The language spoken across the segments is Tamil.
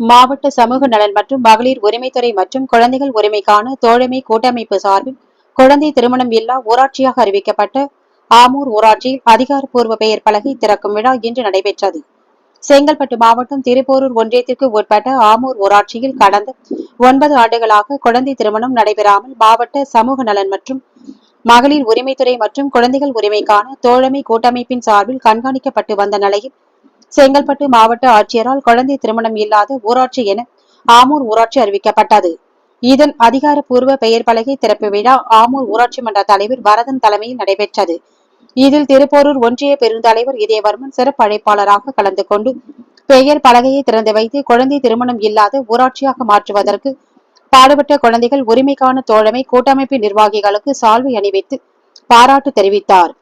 மாவட்ட சமூக நலன் மற்றும் மகளிர் உரிமைத்துறை மற்றும் குழந்தைகள் உரிமைக்கான தோழமை கூட்டமைப்பு சார்பில் குழந்தை திருமணம் இல்லா ஊராட்சியாக அறிவிக்கப்பட்ட ஆமூர் ஊராட்சியில் அதிகாரப்பூர்வ பெயர் பலகை திறக்கும் விழா இன்று நடைபெற்றது. செங்கல்பட்டு மாவட்டம் திருப்போரூர் ஒன்றியத்திற்கு உட்பட்ட ஆமூர் ஊராட்சியில் கடந்த ஒன்பது ஆண்டுகளாக குழந்தை திருமணம் நடைபெறாமல் மாவட்ட சமூக நலன் மற்றும் மகளிர் உரிமைத்துறை மற்றும் குழந்தைகள் உரிமைக்கான தோழமை கூட்டமைப்பின் சார்பில் கண்காணிக்கப்பட்டு வந்த நிலையில் செங்கல்பட்டு மாவட்ட ஆட்சியரால் குழந்தை திருமணம் இல்லாத ஊராட்சி என ஆமூர் ஊராட்சி அறிவிக்கப்பட்டது. இதன் அதிகாரப்பூர்வ பெயர் பலகை திறப்பு விழா ஆமூர் ஊராட்சி மன்ற தலைவர் வரதன் தலைமையில் நடைபெற்றது. இதில் திருப்போரூர் ஒன்றிய பெருந்தலைவர் இதயவர்மன் சிறப்பு அழைப்பாளராக கலந்து கொண்டு பெயர் பலகையை திறந்து வைத்து குழந்தை திருமணம் இல்லாத ஊராட்சியாக மாற்றுவதற்கு பாடுபட்ட குழந்தைகள் உரிமைக்கான தோழமை கூட்டமைப்பு நிர்வாகிகளுக்கு சால்வை அணிவித்து பாராட்டு தெரிவித்தார்.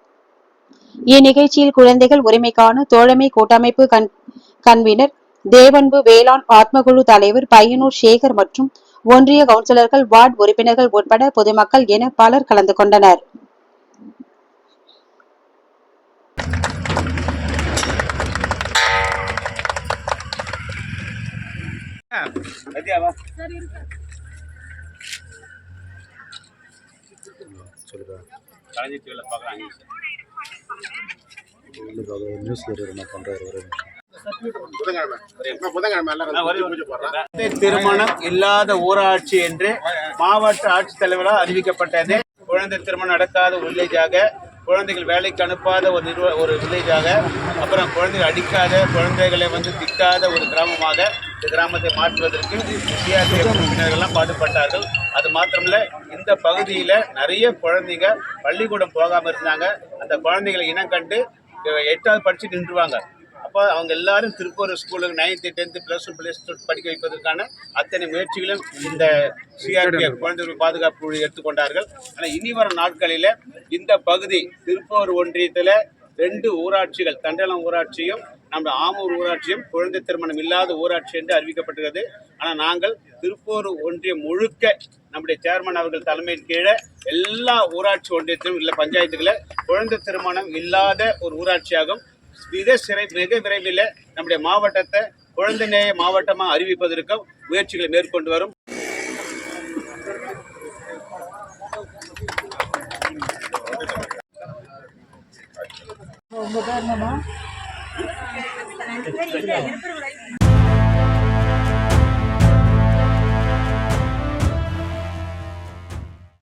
இந்நிகழ்ச்சியில் குழந்தைகள் உரிமைக்கான தோழமை கூட்டமைப்பு கண் கன்வீனர் தேவன்பு வேளாண் ஆத்மகுழு தலைவர் பையனூர் சேகர் மற்றும் ஒன்றிய கவுன்சிலர்கள் வார்டு உறுப்பினர்கள் உட்பட பொதுமக்கள் என பலர் கலந்து கொண்டனர். சத்யாவா நியூஸ் பண்ணுறாரு ஒரு திருமணம் இல்லாத ஊராட்சி என்று மாவட்ட ஆட்சித்தலைவரால் அறிவிக்கப்பட்டது. குழந்தை திருமணம் நடக்காத ஒரு வில்லேஜாக குழந்தைகள் வேலைக்கு அனுப்பாத ஒரு நிறுவ ஒரு வில்லேஜாக அப்புறம் குழந்தைகள் அடிக்காத குழந்தைகளை வந்து திட்டாத ஒரு கிராமமாக இந்த கிராமத்தை மாற்றுவதற்கு சிஆர்பிஎஃப் உறுப்பினர்கள்லாம் பாடுபட்டார்கள். அது மாத்திரமில்ல இந்த பகுதியில் நிறைய குழந்தைங்க பள்ளிக்கூடம் போகாமல் இருந்தாங்க. அந்த குழந்தைகளை இனம் கண்டு எட்டாவது படித்து நின்றுவாங்க. அப்போ அவங்க எல்லாரும் திருப்பூர் ஸ்கூலுக்கு ninth tenth plus one plus two படிக்க வைப்பதற்கான அத்தனை முயற்சிகளும் இந்த சிஆர்பிஎஃப் குழந்தைகள் பாதுகாப்பு குழு எடுத்துக்கொண்டார்கள். ஆனால் இனி வரும் நாட்களில் இந்த பகுதி திருப்பூர் ஒன்றியத்தில் ரெண்டு ஊராட்சிகள் தண்டலம் ஊராட்சியும் நம்ம ஆமூர் ஊராட்சியும் குழந்தை திருமணம் இல்லாத ஊராட்சி என்று அறிவிக்கப்பட்டுள்ளது ஆனால் நாங்கள் திருப்பூர் ஒன்றியம் முழுக்க நம்முடைய சேர்மன் அவர்கள் தலைமையின் கீழே எல்லா ஊராட்சி ஒன்றியத்திலும் இல்லை பஞ்சாயத்துகளில் குழந்தை திருமணம் இல்லாத ஒரு ஊராட்சியாகும் மிக சிறை மிக விரைவில் நம்முடைய மாவட்டத்தை குழந்தை நேய மாவட்டமாக அறிவிப்பதற்கும் முயற்சிகளை மேற்கொண்டு வரும். உங்க காரணமா இருக்கிறவங்க